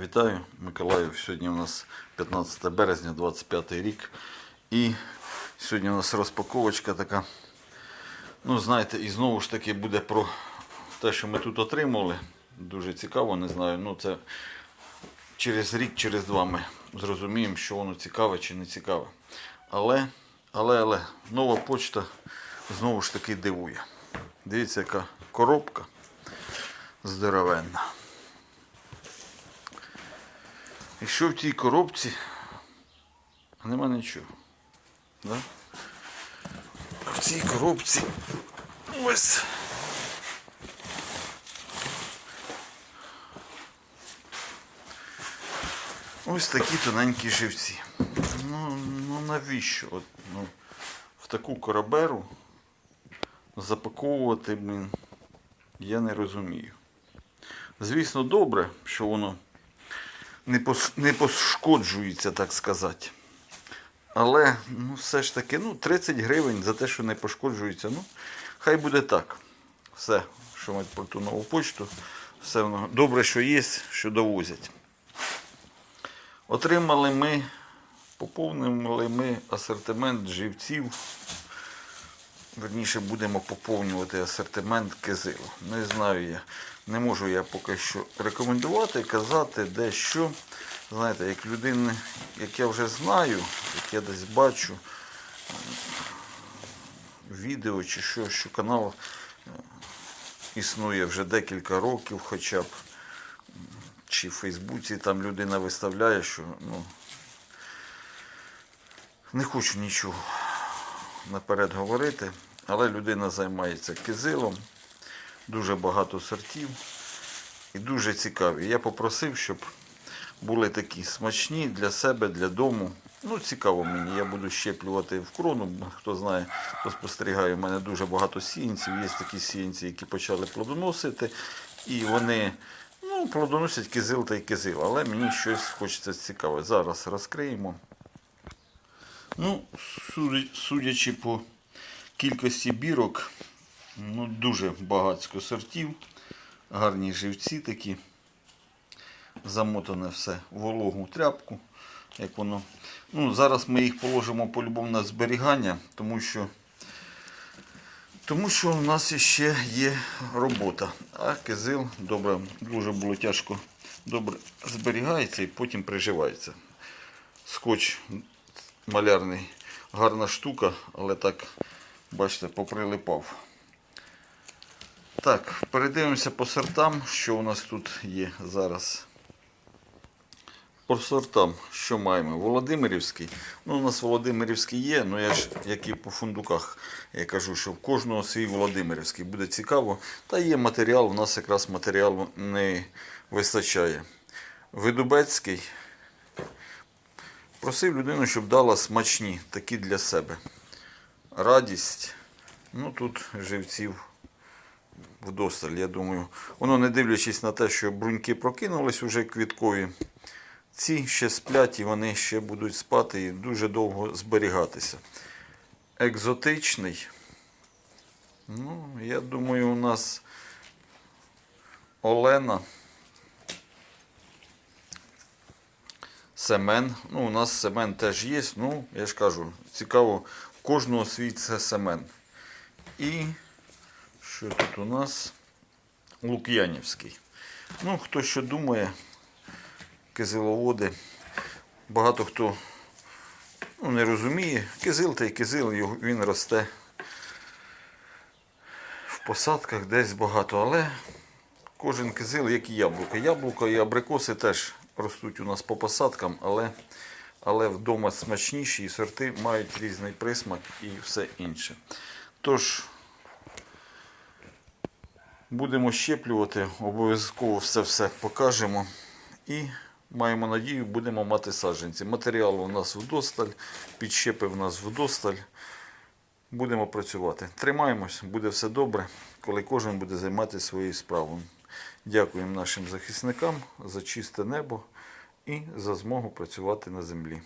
Вітаю, Миколаїв. Сьогодні у нас 15 березня, 25 рік. І сьогодні у нас розпаковочка така. Ну, знаєте, і знову ж таки буде про те, що ми тут отримали. Дуже цікаво, не знаю. Ну, це через рік, через два ми зрозуміємо, що воно цікаве чи не цікаве. Але, але, але, нова почта знову ж таки дивує. Дивіться, яка коробка здоровенна. І що в тій коробці? Нема нічого. Да? В цій коробці ось. Ось такі тоненькі живці. Ну, ну навіщо? От, ну, в таку кораберу запаковувати, блін, я не розумію. Звісно, добре, що воно не, пос, не пошкоджується, так сказати. Але ну, все ж таки, ну, 30 гривень за те, що не пошкоджується. Ну, хай буде так. Все, що ми про ту нову почту, все воно добре, що є, що довозять. Отримали ми, поповнили ми асортимент живців. Верніше будемо поповнювати асортимент кизилу. Не знаю я. Не можу я поки що рекомендувати, казати, де що. Знаєте, як людини, як я вже знаю, як я десь бачу відео чи що, що канал е, існує вже декілька років хоча б. Чи в Фейсбуці там людина виставляє, що ну, не хочу нічого наперед говорити, але людина займається кизилом, дуже багато сортів і дуже цікаві. Я попросив, щоб були такі смачні для себе, для дому. Ну, цікаво мені, я буду щеплювати в крону. Хто знає, хто спостерігає, у мене дуже багато сіянців. Є такі сіянці, які почали плодоносити, і вони ну, плодоносять кизил та й кизил. Але мені щось хочеться цікаве. Зараз розкриємо. Ну, судячи по кількості бірок, ну, дуже багатько сортів, гарні живці такі. Замотане все вологу тряпку. Як воно. Ну, зараз ми їх положимо по-любому на зберігання, тому що, тому що у нас ще є робота. А кизил добре, дуже було тяжко добре зберігається і потім приживається. Скотч малярний, гарна штука, але так, бачите, поприлипав. Так, передивимося по сортам, що у нас тут є зараз. По сортам, що маємо? Володимирівський. Ну, у нас Володимирівський є, ну я ж, як і по фундуках, я кажу, що в кожного свій Володимирівський. Буде цікаво. Та є матеріал, у нас якраз матеріалу не вистачає. Видубецький. Просив людину, щоб дала смачні, такі для себе. Радість. Ну тут живців вдосталь, я думаю. Воно не дивлячись на те, що бруньки прокинулись уже квіткові. Ці ще сплять і вони ще будуть спати і дуже довго зберігатися. Екзотичний. Ну, я думаю, у нас Олена. Семен. Ну, у нас Семен теж є. Ну, я ж кажу, цікаво, в кожного свій це Семен. І що тут у нас? Лук'янівський. Ну, хто що думає, кизиловоди. Багато хто ну, не розуміє. Кизил та й кизил, він росте в посадках десь багато, але кожен кизил, як і яблука. Яблука і абрикоси теж ростуть у нас по посадкам, але, але вдома смачніші і сорти мають різний присмак і все інше. Тож, будемо щеплювати, обов'язково все-все покажемо. І маємо надію, будемо мати саджанці. Матеріалу у нас вдосталь, підщепи в нас вдосталь. Будемо працювати. Тримаємось, буде все добре, коли кожен буде займатися своєю справою. Дякуємо нашим захисникам за чисте небо і за змогу працювати на землі.